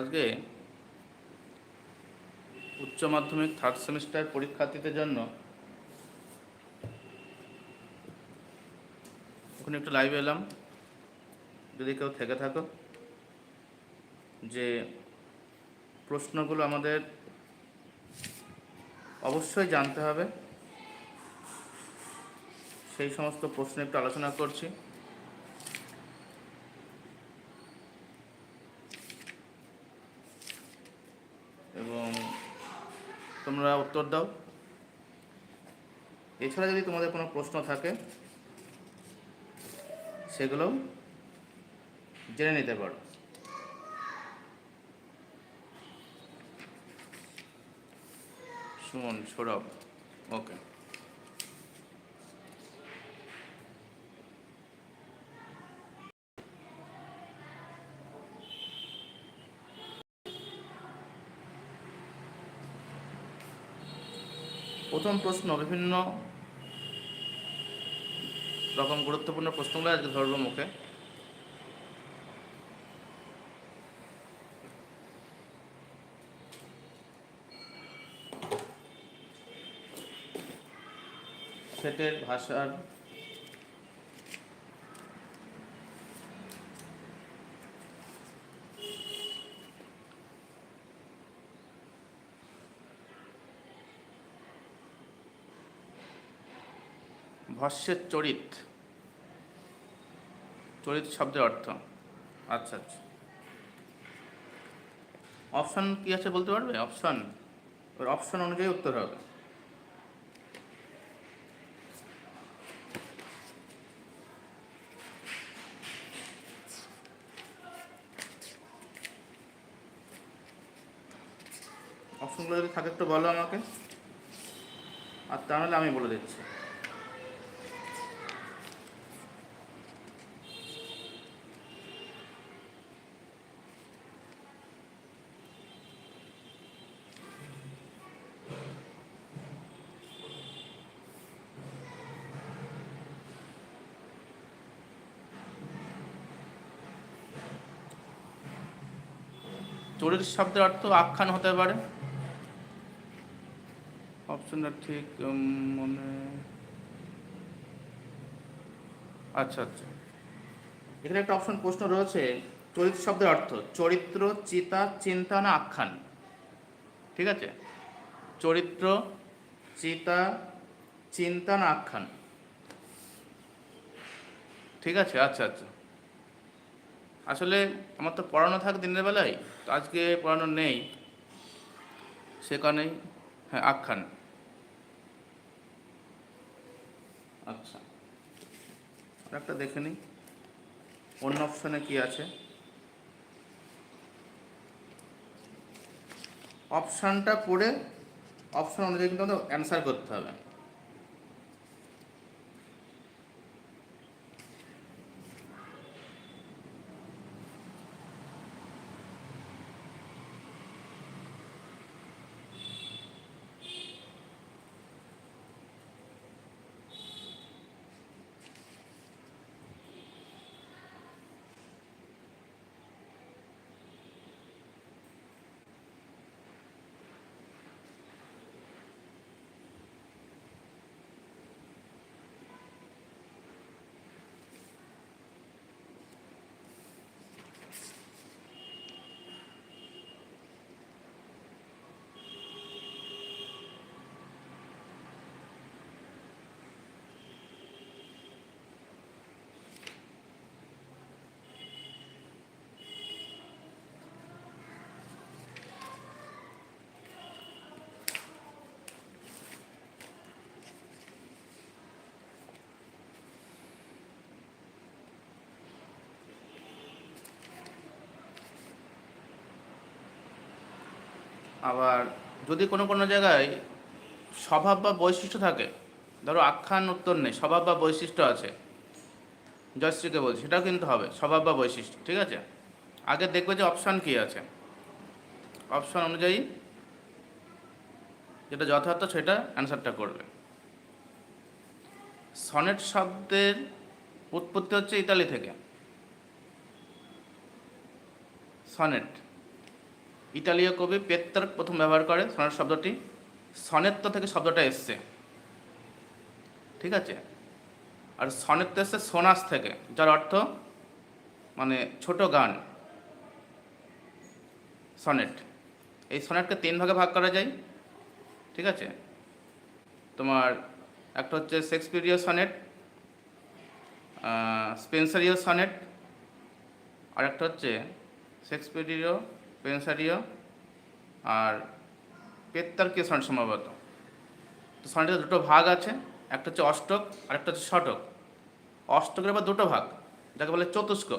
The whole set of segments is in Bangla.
আজকে উচ্চ মাধ্যমিক থার্ড সেমিস্টার পরীক্ষার্থীদের জন্য ওখানে একটু লাইভে এলাম। যদি কেউ থেকে থাকো। যে প্রশ্নগুলো আমাদের অবশ্যই জানতে হবে। সেই সমস্ত প্রশ্ন একটু আলোচনা করছি। তোমরা উত্তর দাও। এছাড়া যদি তোমাদের কোনো প্রশ্ন থাকে, সেগুলো জেনে নিতে পারো। সুমন, সৌরভ ওকে প্রথম প্রশ্ন বিভিন্ন রকম গুরুত্বপূর্ণ প্রশ্নগুলো আজকে ধরবো মুখে। সেটের ভাষার ভস্যের চরিত। চরিত শব্দের অর্থ। আচ্ছা আচ্ছা। অপশন কি আছে বলতে পারবে? অপশন অপশন অনুযায়ী উত্তর হবে। অপশনগুলো যদি থাকে একটু বলো আমাকে। আর তাহলে আমি বলে দিচ্ছি। চরিত শব্দের অর্থ আখ্যান হতে পারে। অপশনটা ঠিক মনে আচ্ছা আচ্ছা। এখানে একটা অপশন প্রশ্ন রয়েছে, চরিত শব্দের অর্থ, চরিত্র, চিতা, চিন্তা না আখ্যান। ঠিক আছে? চরিত্র, চিতা, চিন্তা না আখ্যান। ঠিক আছে? আচ্ছা আচ্ছা। আসলে আমার তো পড়ানো থাক দিনের বেলায়, তো আজকে পড়ানো নেই। সে কারণেই হ্যাঁ আখ্যান। আচ্ছা। একটা দেখে নিই। অন্য অপশানে কি আছে? অপশানটা পড়ে, অপশান অনুযায়ী কিন্তু আমাদের অ্যান্সার করতে হবে। আবার যদি কোনো কোনো জায়গায় স্বভাব বা বৈশিষ্ট্য থাকে, ধরো আখ্যান উত্তর নেই, স্বভাব বা বৈশিষ্ট্য আছে, জয়শ্রীকে বলছি, সেটাও কিন্তু হবে, স্বভাব বা বৈশিষ্ট্য, ঠিক আছে? আগে দেখবে যে অপশান কী আছে। অপশান অনুযায়ী যেটা যথার্থ সেটা অ্যান্সারটা করবে। সনেট শব্দের উৎপত্তি হচ্ছে ইতালি থেকে। সনেট ইতালীয় কবি পেত্তার প্রথম ব্যবহার করে সনেট শব্দটি। সনেত্ত থেকে শব্দটা এসছে। ঠিক আছে? আর সনেত্ত এসছে সোনাস থেকে, যার অর্থ মানে ছোট গান। সনেট। এই সনেটকে তিন ভাগে ভাগ করা যায়। ঠিক আছে? তোমার একটা হচ্ছে শেক্সপিরিয় সনেট স্পেন্সারিও সনেট, আর একটা হচ্ছে শেক্সপিরিয় পেন্সারিও আর পেত্তার্কীয় সনেট সম্ভবত। তো সনেটের দুটো ভাগ আছে, একটা হচ্ছে অষ্টক আর একটা হচ্ছে শটক অষ্টকের আবার দুটো ভাগ, যাকে বলে চতুষ্ক।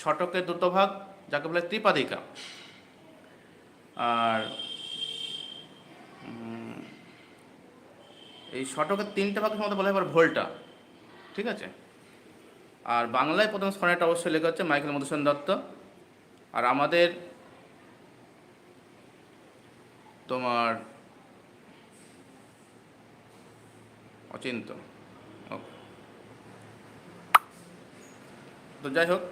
শটকের দুটো ভাগ, যাকে বলে ত্রিপাদিকা। আর এই শটকের তিনটে ভাগের মধ্যে বলা হয় এবার ভোল্টা, ঠিক আছে? আর বাংলায় প্রথম সনেট অবশ্যই লেখা হচ্ছে মাইকেল মধুসূদন দত্ত। আর আমাদের তোমার অচিন্ত। তো যাই হোক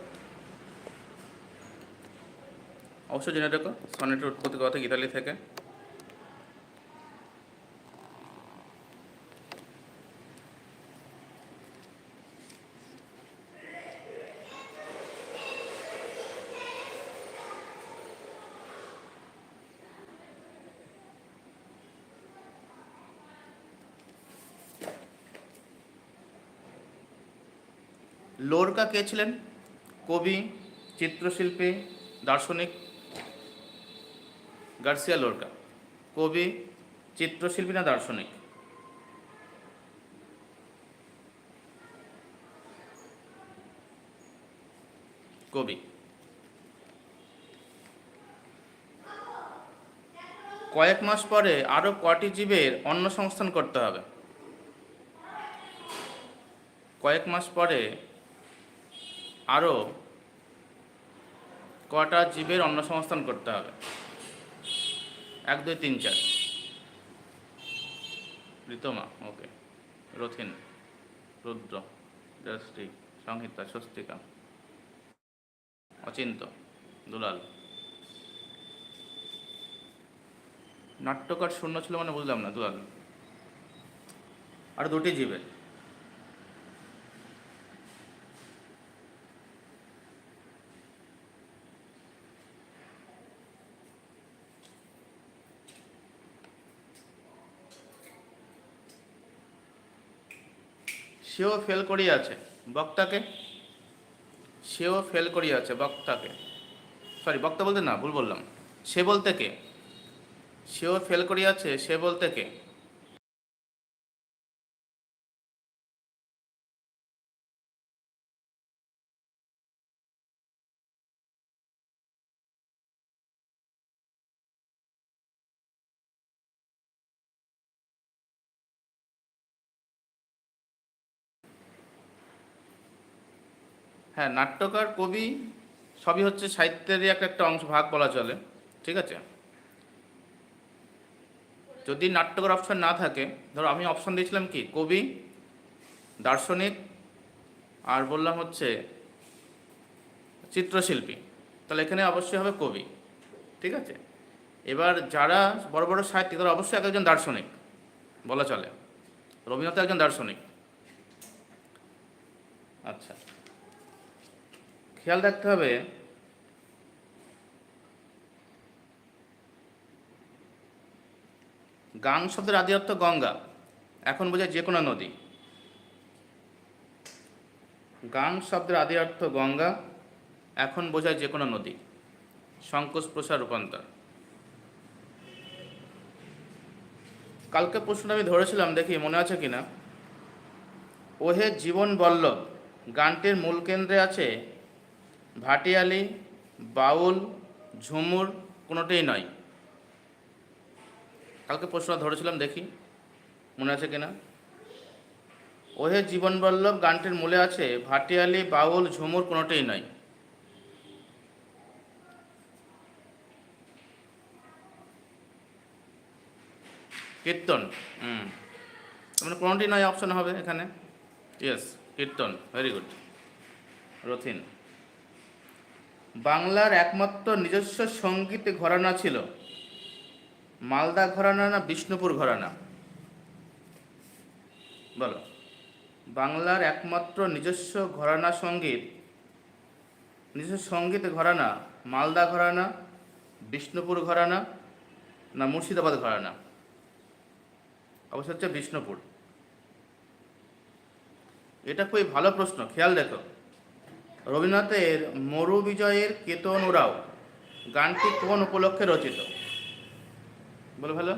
অবশ্যই জেনে রেখো সনেটের উৎপত্তি কথা ইতালি থেকে লোরকা কে ছিলেন? কবি, চিত্রশিল্পী, দার্শনিক গার্সিয়া লোরকা। কবি, চিত্রশিল্পী না দার্শনিক? কবি। কয়েক মাস পরে আরও কটি জীবের অন্ন সংস্থান করতে হবে? কয়েক মাস পরে আরও কটা জীবের অন্ন সংস্থান করতে হবে? এক, দুই, তিন, চার। ঋতমা, ওকে। রথিন, রুদ্র দৃষ্টি সংহিতা, স্বস্তিকা, অচিন্ত, দুলাল। নাট্যকার শূন্য ছিল মানে বুঝলাম না, দুলাল। আর দুটি জীবের। সেও ফেল করিয়াছে। বক্তাকে? সেও ফেল করিয়াছে, বক্তাকে। সরি বক্তা বলতে না, ভুল বললাম। সে বলতে কে? সেও ফেল করিয়াছে, সে বলতে কে? হ্যাঁ নাট্যকার কবি সবই হচ্ছে সাহিত্যেরই একটা একটা অংশ, ভাগ বলা চলে, ঠিক আছে? যদি নাট্যকার অপশন না থাকে, ধরো আমি অপশন দিয়েছিলাম কি, কবি, দার্শনিক, আর বললাম হচ্ছে চিত্রশিল্পী, তাহলে এখানে অবশ্যই হবে কবি, ঠিক আছে? এবার যারা বড় বড় সাহিত্যিক, তারা অবশ্যই এক একজন দার্শনিক, বলা চলে। রবীন্দ্রনাথ একজন দার্শনিক। আচ্ছা। খেয়াল রাখতে হবে, গাং শব্দের আদি অর্থ গঙ্গা, এখন বোঝায় যে কোনো নদী। গাং শব্দের আদি অর্থ গঙ্গা, এখন বোঝায় যে কোনো নদী। সংকোচ প্রসার রূপান্তর। কালকে প্রশ্নটা আমি ধরেছিলাম, দেখি মনে আছে কিনা। ওহে জীবন বল্লভ, গানটির মূল কেন্দ্রে আছে ভাটিয়ালি, বাউল, ঝুমুর কোনোটাই নয়। কালকে প্রশ্নটা ধরেছিলাম, দেখি। মনে আছে কিনা? ওহে জীবনবল্লভ, গানটির মূলে আছে, ভাটিয়ালি, বাউল, ঝুমুর কোনোটাই নয়। কীর্তন, হুম। মানে কোনোটি নয় অপশন হবে এখানে। Yes Kirtan very good Rathin. বাংলার একমাত্র নিজস্ব সংগীত ঘরানা ছিল। মালদা ঘরানা না বিষ্ণুপুর ঘরানা? বলো। বাংলার একমাত্র নিজস্ব ঘরানা সংগীত, নিজস্ব সংগীত ঘরানা মালদা ঘরানা, বিষ্ণুপুর ঘরানা না মুর্শিদাবাদ ঘরানা? অবশ্য হচ্ছে বিষ্ণুপুর। এটা খুবই ভালো প্রশ্ন, খেয়াল দেখো রবীন্দ্রনাথের মরু বিজয়ের কেতন ওরাও গানটি কোন উপলক্ষে রচিত? বলো ভালো।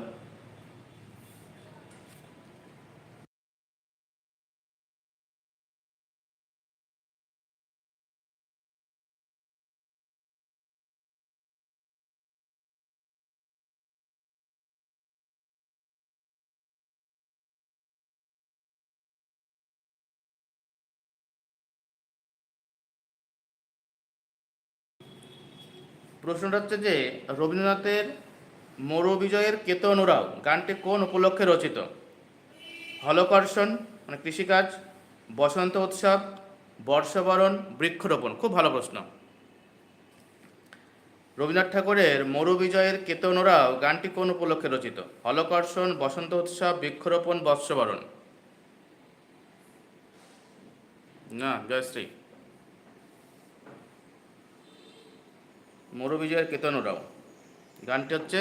প্রশ্নটা হচ্ছে যে, রবীন্দ্রনাথের মরু বিজয়ের কেতন উরাও গানটি কোন উপলক্ষে রচিত? হলকর্ষণ মানে কৃষিকাজ, বসন্ত উৎসব, বর্ষবরণ, বৃক্ষরোপণ, খুব ভালো প্রশ্ন। রবীন্দ্রনাথ ঠাকুরের মরু বিজয়ের কেতন উরাও গানটি কোন উপলক্ষে রচিত? হলকর্ষণ, বসন্ত উৎসব, বৃক্ষরোপণ, বর্ষবরণ। না, জয়শ্রী। মরু বিজয়ের কেতন উরাও গানটি হচ্ছে,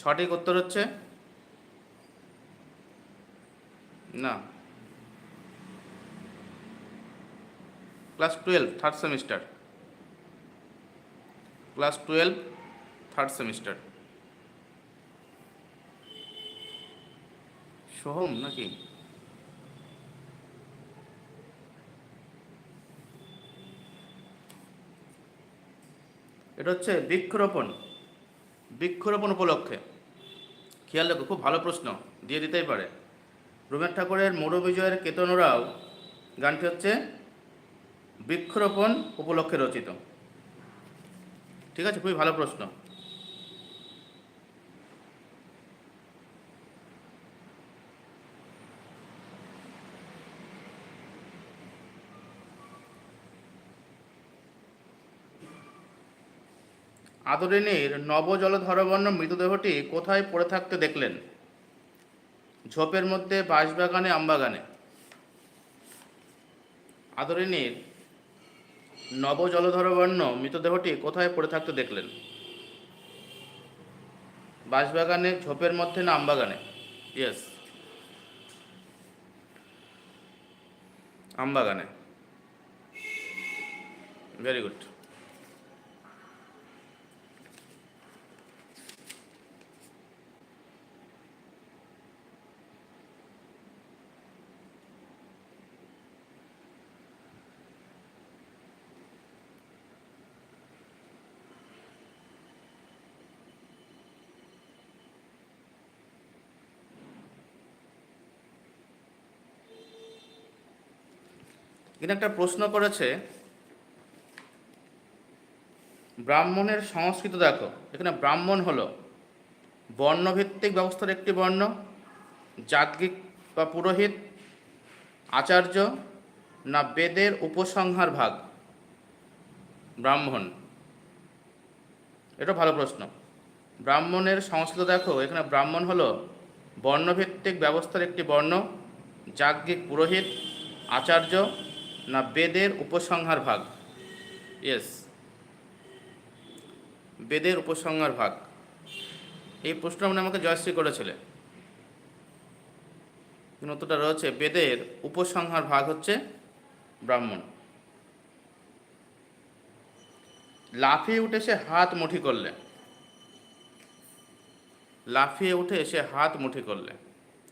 সঠিক উত্তর হচ্ছে, না। Class twelve third semester class twelve third semester Soham নাকি? এটা হচ্ছে বৃক্ষরোপণ। বৃক্ষরোপণ উপলক্ষে। খেয়াল রাখো, খুব ভালো প্রশ্ন, দিয়ে দিতেই পারে। রবীন্দ্রনাথ ঠাকুরের মরু বিজয়ের কেতনরাও গানটি হচ্ছে বৃক্ষরোপণ উপলক্ষে রচিত। ঠিক আছে, খুবই ভালো প্রশ্ন। আদরিনীর নবজলধরবর্ণ মৃতদেহটি কোথায় পড়ে থাকতে দেখলেন? ঝোপের মধ্যে, বাঁশবাগানে, আমবাগানে। আদরিনীর নবজলধরবর্ণ মৃতদেহটি কোথায় পড়ে থাকতে দেখলেন? বাঁশবাগানে, ঝোপের মধ্যে না আমবাগানে? ইয়েস আমবাগানে। ভেরি গুড এখানে একটা প্রশ্ন করেছে, ব্রাহ্মণের সংস্কৃত দেখো। এখানে ব্রাহ্মণ হলো বর্ণভিত্তিক ব্যবস্থার একটি বর্ণ যাজ্ঞিক বা পুরোহিত, আচার্য, না বেদের উপসংহার ভাগ? ব্রাহ্মণ। এটা ভালো প্রশ্ন। ব্রাহ্মণের সংস্কৃত দেখো। এখানে ব্রাহ্মণ হলো বর্ণভিত্তিক ব্যবস্থার একটি বর্ণ যাজ্ঞিক পুরোহিত, আচার্য না বেদের উপসংহার ভাগ? ইয়েস বেদের উপসংহার ভাগ। এই প্রশ্ন মানে আমাকে জয়শ্রী করেছিলে কিন্তু উত্তরটা রয়েছে, বেদের উপসংহার ভাগ হচ্ছে ব্রাহ্মণ। লাফিয়ে উঠে সে হাত মুঠি করলে লাফিয়ে উঠে সে হাত মুঠি করলে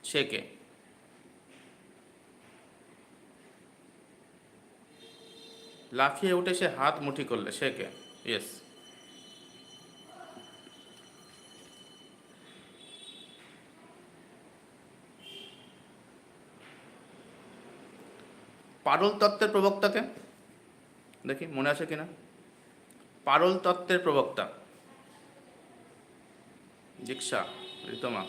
সে কে? লাফিয়ে উঠে সে হাত মুঠি করলে, সে কে? ইয়েস পারল তত্ত্বের প্রবক্তাকে দেখি, মনে আছে কিনা? পারল তত্ত্বের প্রবক্তা। দীক্ষা ঋতমা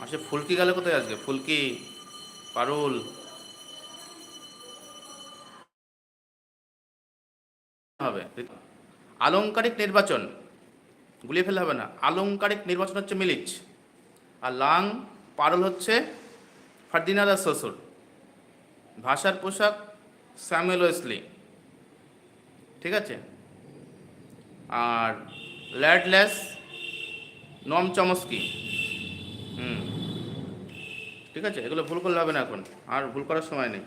আসে ফুলকি গেলে কোথায় আজকে? ফুলকি, পারুল। হবে। আলংকারিক নির্বাচন, গুলিয়ে ফেললে হবে না। আলংকারিক নির্বাচন হচ্ছে মিলিচ। আর লাং, পারল হচ্ছে ফার্দিনাদার শ্বশুর। ভাষার পোশাক, স্যামুয়েল ওয়েসলি। ঠিক আছে? আর ল্যাডলেস, নম চমস্কি। হুম। ঠিক আছে? এগুলো ভুল করলে হবে না এখন। আর ভুল করার সময় নেই।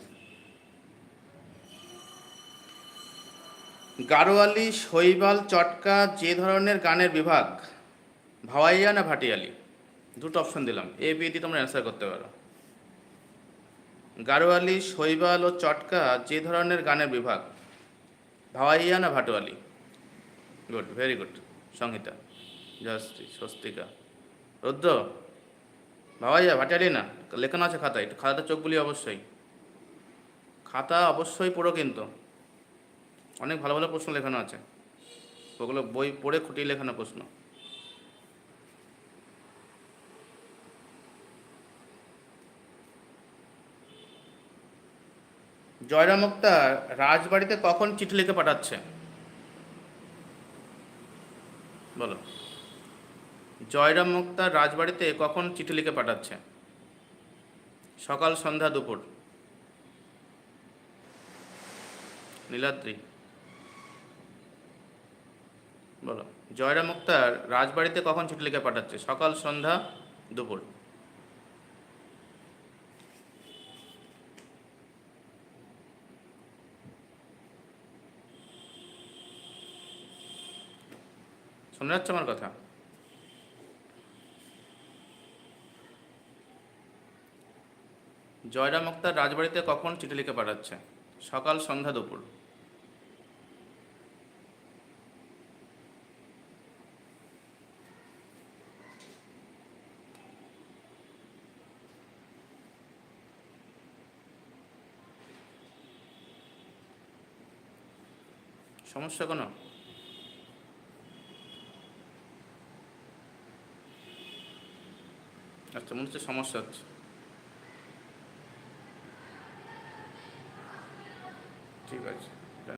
গারোয়ালি শৈবাল, চটকা, যে ধরনের গানের বিভাগ, ভাওয়াইয়া না ভাটিয়ালি? দুটো অপশন দিলাম। এ বি দিয়ে তোমরা অ্যান্সার করতে পারো। গারোয়ালি শৈবাল ও চটকা যে ধরনের গানের বিভাগ, ভাওয়াইয়া না Bhatiali? Good very good Sanghita Joyshree Swastika. Rudra, Bhawaiya, Bhatiali না? লেখানো আছে খাতায় খাতাটা চোখ বলি অবশ্যই। খাতা অবশ্যই পুরো কিন্তু। অনেক ভালো ভালো প্রশ্ন লেখানো আছে। ওগুলো বই পড়ে খুঁটিয়ে লেখানো প্রশ্ন। জয়রাম মুক্তার রাজবাড়িতে কখন চিঠি লিখে পাঠাচ্ছে? বলো। জয়রাম মুক্তার রাজবাড়িতে কখন চিঠি লিখে পাঠাচ্ছে? সকাল সন্ধ্যা দুপুর। নীলাদ্রি। বলো। জয়রাম মুক্তার রাজবাড়িতে কখন লিখে পাঠাচ্ছে? সকাল, সন্ধ্যা, দুপুর। শোনা যাচ্ছে আমার কথা? জয়রাম মুক্তার রাজবাড়িতে কখন চিঠি লিখে পাঠাচ্ছে? সকাল, সন্ধ্যা, দুপুর। সমস্যা কোনো? আচ্ছা মনে হচ্ছে সমস্যা হচ্ছে। ঠিক আছে।